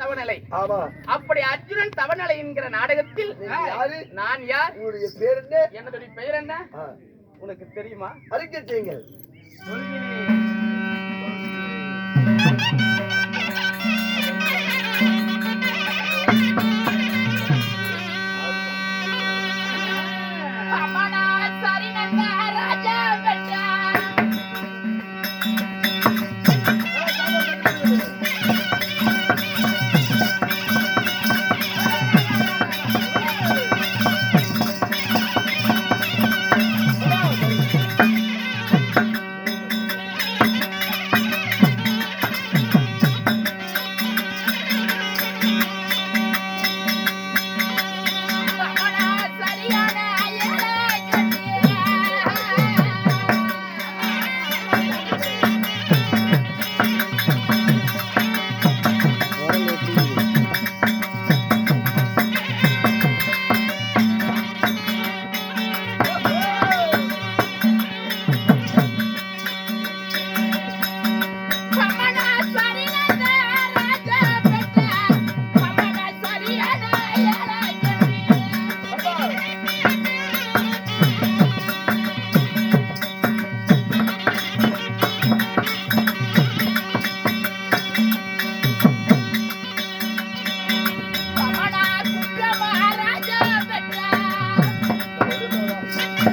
தவநிலை. ஆமா. அப்படி அர்ஜுனன் தவநிலை என்கிற நாடகத்தில் யாரு? நான் யார்? உங்களுடைய பேர் என்ன? என்னுடைய பெயர் என்ன? உனக்கு தெரியுமா? அறிக்கை செய்யுங்கள்.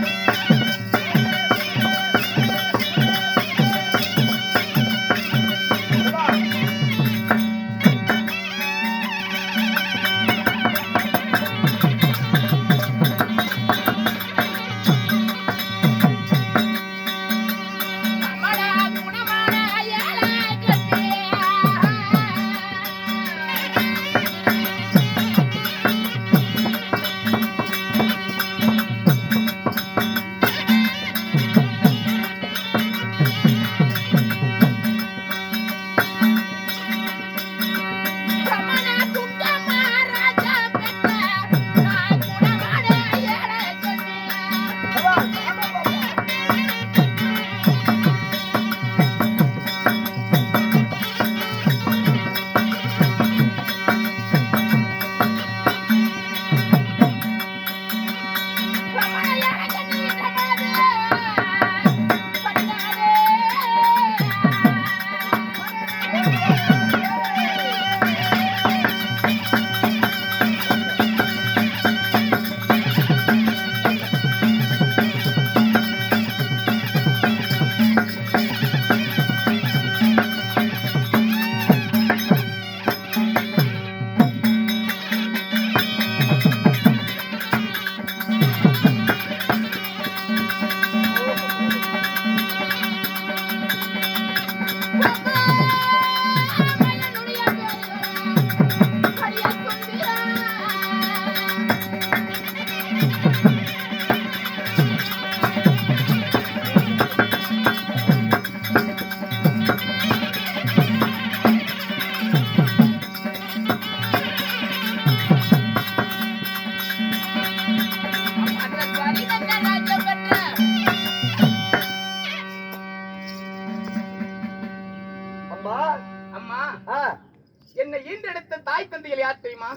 you.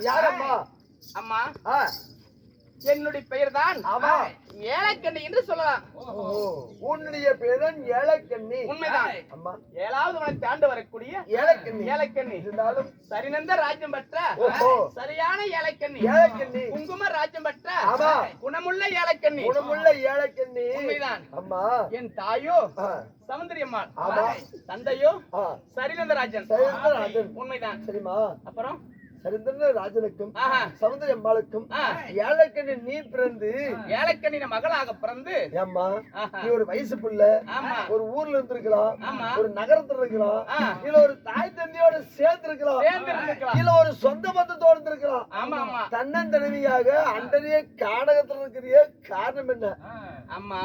யாரம்மா? அம்மா. என்னுடைய பெயர் தான். ஏழைக்கண்ணி என்று சொல்லலாம். உன்னுடைய பேரன் ஏழக்கண்ணி உண்மைதான். அம்மா. ஏழாவது வனத்தை ஆண்டு வரக்கூடிய ஏழக்கண்ணி ஏழைக்கண்ணி இருந்தாலும் சரிநந்த ராஜ்யம் பெற்ற. சரியான ஏழைக்கண்ணி ஏழக்கண்ணி குங்கும ராஜ்யம் பெற்ற. குணமுள்ள ஏழைக்கண்ணி குணமுள்ள ஏழக்கண்ணி உண்மைதான். அம்மா. என் தாயோ சமுந்திரி அம்மாள். ஆமா. தந்தையோ சரிநந்த ராஜன். உண்மைதான். சரிம்மா. அப்புறம்? சரிந்திர ராஜனுக்கும். சமுதிர அம்மாளுக்கும். ஏழக்கண்ணி நீ பிறந்து ஏழைக்கண்ணின மகளாக பிறந்து ஏம்மா. நீ ஒரு வயசு புள்ள ஒரு ஊர்ல இருந்திருக்கலாம். ஒரு நகரத்துல இருக்கலாம். இல்ல ஒரு தாய் தந்தையோட சேர்ந்து இருக்கலாம். இல்ல ஒரு சொந்த பந்தத்தோட இருந்திருக்கலாம் தன்னந்தனிமையாக அண்டரிய காடகத்துல இருக்கிற காரணம் என்ன அம்மா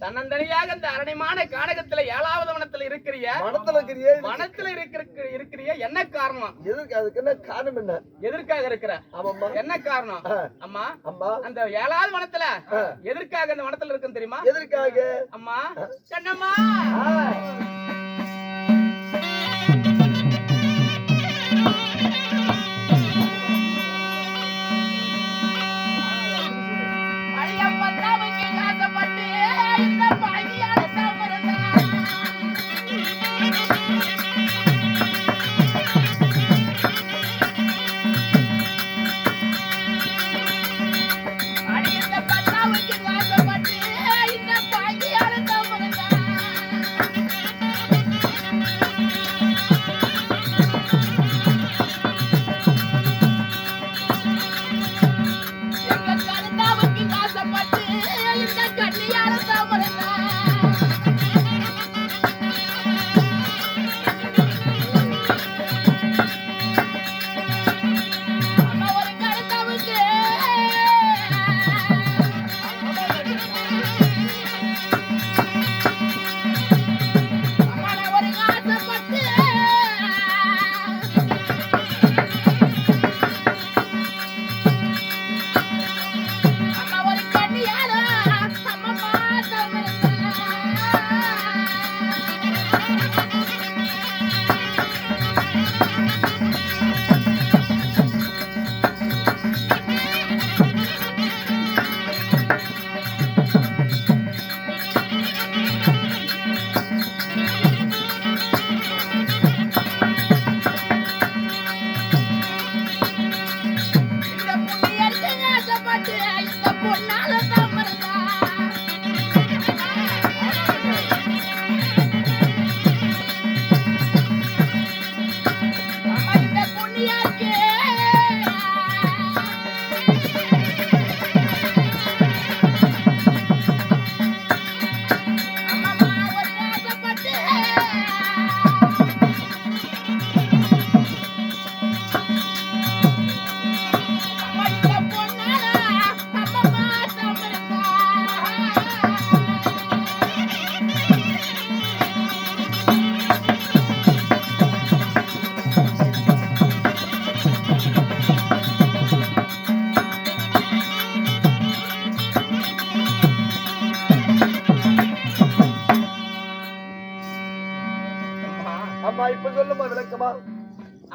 தன்னந்தனியாக இந்த அரணிமான கானகத்துல ஏழாவது வனத்துல இருக்கிறிய மனத்துல இருக்கிற வனத்துல இருக்கிற இருக்கிறிய என்ன காரணம்? எதுக்கு அதுக்கு என்ன காரணம் என்ன? எதற்காக இருக்கிற? ஆமாம்மா. என்ன காரணம். அம்மா அம்மா. அந்த ஏழாவது வனத்துல. எதற்காக அந்த வனத்துல இருக்குன்னு தெரியுமா? எதற்காக? அம்மா கண்ணம்மா!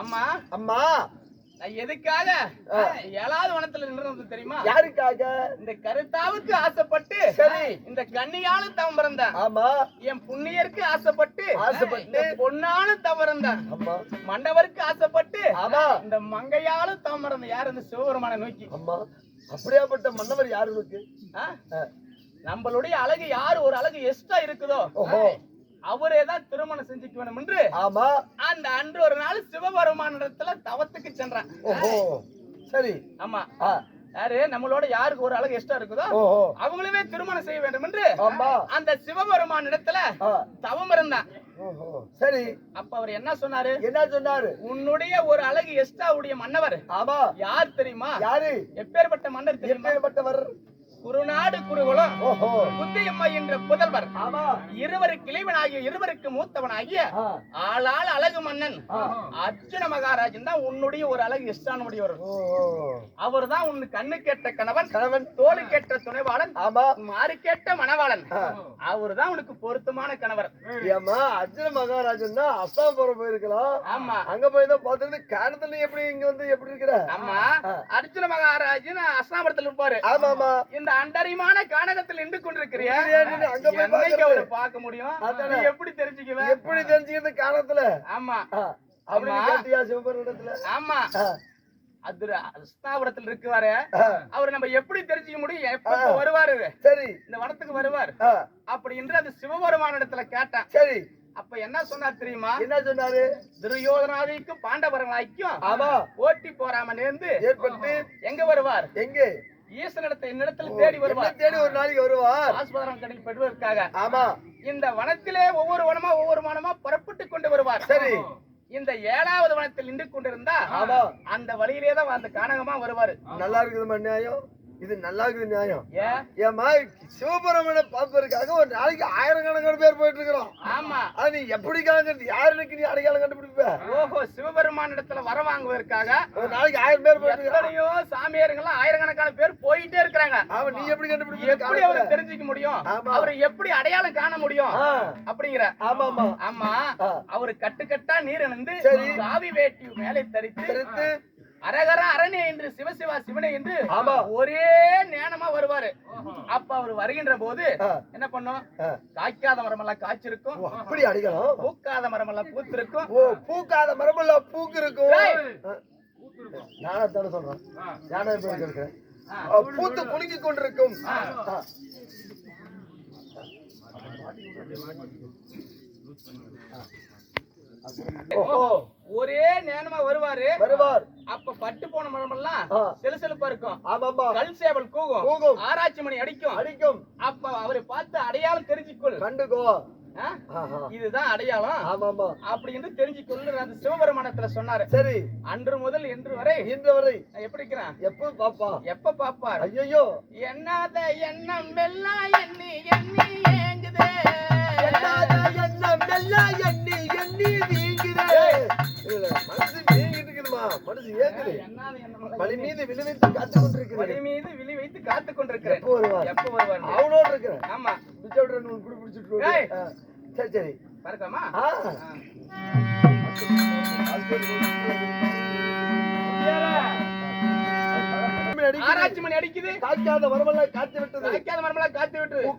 அம்மா அம்மா நான் எதுக்காக? ஏழாவது வனத்துல நின்றது தெரியுமா? யாருக்காக? இந்த கருத்தாவுக்கு ஆசைப்பட்டு சரி. இந்த கன்னியாலும் தவம் பிறந்தேன் ஆமா. என் புண்ணியருக்கு ஆசைப்பட்டு ஆசைப்பட்டு. பொன்னாலும் தவம் பிறந்தேன் அம்மா மண்டவருக்கு ஆசைப்பட்டு ஆமா. இந்த மங்கையாலும் தவம் பிறந்த யார் இந்த சிவபெருமான நோக்கி? அம்மா அப்படியாப்பட்ட மன்னவர் யாரு இருக்கு. நம்மளுடைய அழகு யார் ஒரு அழகு எக்ஸ்ட்ரா இருக்குதோ? அவரே தான் திருமணம் செஞ்சுக்க வேணும் என்று ஆமா. அந்த அன்று ஒரு நாள் சிவபெருமானிடத்துல தவத்துக்கு சென்றான். ஓஹோ. சரி. ஆமா. யாரு? நம்மளோட யாருக்கு ஒரு அழகு எக்ஸ்ட்ரா இருக்குதோ அவங்களுமே திருமணம் செய்ய வேண்டும் என்று அந்த சிவபெருமான் இடத்துல தவம் இருந்தான். சரி. அப்ப அவர் என்ன சொன்னாரு? என்ன சொன்னாரு? உன்னுடைய ஒரு அழகு எஸ்டா உடைய மன்னவர். ஆமா. யார் தெரியுமா? யாரு? எப்பேற்பட்ட மன்னர் எப்பேற்பட்டவர் குருநாடு குருகுலம் ஓஹோ. குந்தையம்மா என்ற புதல்வர். ஆமா. இருவருக்கு இளைவனாகிய இருவருக்கு மூத்தவனாகிய ஆ. ஆளாள் அழகு மன்னன். அர்ஜுன மகாராஜன் தான் உன்னுடைய ஒரு அழகு எஸ்டானுடையவர் ஓஹோ அவர் தான் உன் கண்ணு கேட்ட கணவன் கணவன். தோளு கேட்ட துணைவாளன் மாறு கேட்ட மணவாளன். அவர் தான் உனக்கு பொருத்தமான கணவர். ஏம்மா அர்ஜுன மகாராஜன் தான் அஸ்தாபுரம் போயிருக்கலாம் ஆமா. அங்க போய் தான் பார்த்துட்டு காரணத்துல எப்படி இங்க வந்து எப்படி இருக்கிற? ஆமா. அர்ஜுன மகாராஜன் அஸ்தாபுரத்தில் இருப்பாரு. ஆமா ஆமா இந்த அண்டரிமான கானகத்தில் நின்று கொண்டிருக்கிறிய? ஏன்னு அங்க போய்? அவரை பார்க்க முடியும்? எப்படி தெரிஞ்சுக்குவ? எப்படி தெரிஞ்சுக்கிறது காலத்துல? ஆமா. அப்படின்னு ஆமா. அது அஸ்தாபுரத்தில் இருக்குவாரு. அவர் நம்ம எப்படி தெரிஞ்சுக்க முடியும்? எப்ப வருவாரு? சரி. இந்த வனத்துக்கு வருவார். அப்படி என்று அது சிவபெருமான இடத்துல கேட்டான். சரி. அப்ப என்ன சொன்னார் தெரியுமா? என்ன சொன்னாரு? துரியோதனாதிக்கும் பாண்டவர்களாய்க்கும் போட்டி போறாம நேர்ந்து ஏற்பட்டு எங்க வருவார்? எங்க? ஈசனிடத்தை என்னிடத்தில் தேடி வருவார். தேடி ஒரு நாளைக்கு வருவார். ஆஸ்பதரம் கடை பெறுவதற்காக. ஆமா. இந்த வனத்திலே ஒவ்வொரு வனமா ஒவ்வொரு வனமா புறப்பட்டு கொண்டு வருவார். சரி. இந்த ஏழாவது வனத்தில் நின்று கொண்டிருந்தா அந்த வழியிலே தான் அந்த கானகமா வருவாரு. நல்லா இருக்குதுமா நியாயம் இது நல்லா இருக்குது நியாயம் ஏன் ஏமா சிவபெருமனை பார்ப்பதற்காக ஒரு நாளைக்கு ஆயிரக்கணக்கான பேர் போயிட்டு இருக்கிறோம் ஆமா. அது நீ எப்படி காண்கிறது யாருக்கு நீ அடையாளம் கண்டுபிடிப்ப? ஓஹோ சிவபெருமான் இடத்துல வர வாங்குவதற்காக ஒரு நாளைக்கு ஆயிரம் பேர் போயிட்டு இருக்கிறோம் சாமியாருங்கெல்லாம் ஆயிரக்கணக்கான பேர் போயிட்டே இருக்கிறாங்க. அவன் நீ எப்படி கண்டுபிடிப்ப? எப்படி அவரை தெரிஞ்சுக்க முடியும். அவரை எப்படி அடையாளம் காண முடியும்? அப்படிங்கிற. ஆமா ஆமா. ஆமா. அவரு கட்டுக்கட்டா நீர் சரி. காவி வேட்டி மேலே தெரித்து அரகர அரணே என்று சிவசிவா சிவனே என்று ஆமா. ஒரே நேனமா வருவாரு. அப்ப அவர் வருகின்ற போது என்ன பண்ணும். காய்க்காத மரமெல்லாம் காய்ச்சிருக்கும். ஓ, அப்படி அடிக்கலாம்? பூக்காத மரமெல்லாம் பூத்திருக்கும். ஓ பூக்காத மரமெல்லாம் பூக்கு இருக்கும் ஏய். நானே தானே சொல்றேன். கேட்கிறேன் ஆ. பூத்து குலுங்கி கொண்டிருக்கும். ஆ. ஒரே நேனமா வருவாரு. வருவார். அப்ப பட்டு போன மரமெல்லாம் ஆ. செலுசெலுப்பா இருக்கும். கல் சேவல் கூகும் கூகும். ஆராய்ச்சி மணி அடிக்கும். அடிக்கும். அப்ப அவரை பார்த்து அடையாளம் தெரிஞ்சுக்கொள். கண்டுக்கோ. இதுதான் அடையாளம். ஆமாமா அப்படின்னு தெரிஞ்சுக்கொள்ளு அந்த சிவபெருமானத்துல சொன்னாரு. சரி. அன்று முதல் இன்று வரை. இன்று வரை. எப்படி இருக்கிறேன்? எப்ப பாப்பா? எப்ப பாப்பார்? ஐயோ என்னாத எண்ணம் எல்லாம் எண்ணி எண்ணி ஏங்குதே. எண்ணம் எல்லாம் எண்ணி எண்ணி இல்ல, மனசு இருக்குதுமா மனசு ஏங்குது. மணி மீது விழுவித்து காத்து வழி கொண்டிருக்கிறது மீது விழி வைத்து காத்து கொண்டிருக்கிறேன். எப்போ வருவார் எப்ப வருவார் அவனோடு இருக்கிறேன். ஆமா. பிச்சோட குடி பிடிச்சிட்டு சரி சரி. பறக்காமா ஆராய்ச்சி மணி அடிக்குது. காய்க்காத மரமெல்லாம் காய்ச்சி விட்டது. காய்க்காத மரமெல்லாம்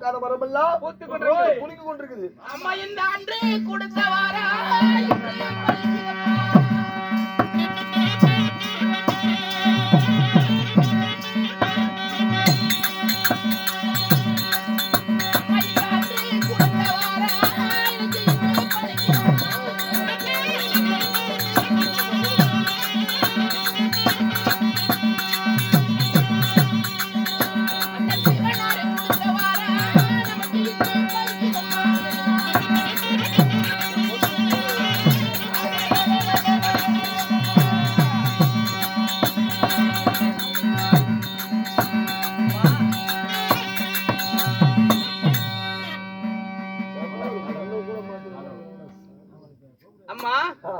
பூக்காத மரமெல்லாம் பூத்து கொண்டிருக்கிறது. குலுங்கி கொண்டிருக்குது அம்மா இந்த அன்று கொடுத்த வாரா அம்மா ஆ,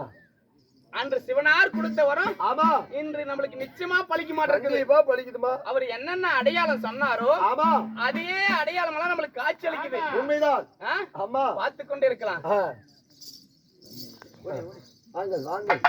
அன்று சிவனார் கொடுத்த வரம் ஆமா இன்று நம்மளுக்கு நிச்சயமா பழிக்க மாட்டேங்குது படிக்குதுமா அவர் என்னென்ன அடையாளம் சொன்னாரோ ஆமா அதே அடையாளம் எல்லாம் நம்மளுக்கு காட்சி அளிக்குது உண்மைதான்? ஆமா பார்த்து கொண்டே இருக்கலாம் ஆ. வாங்கள் வாங்கள்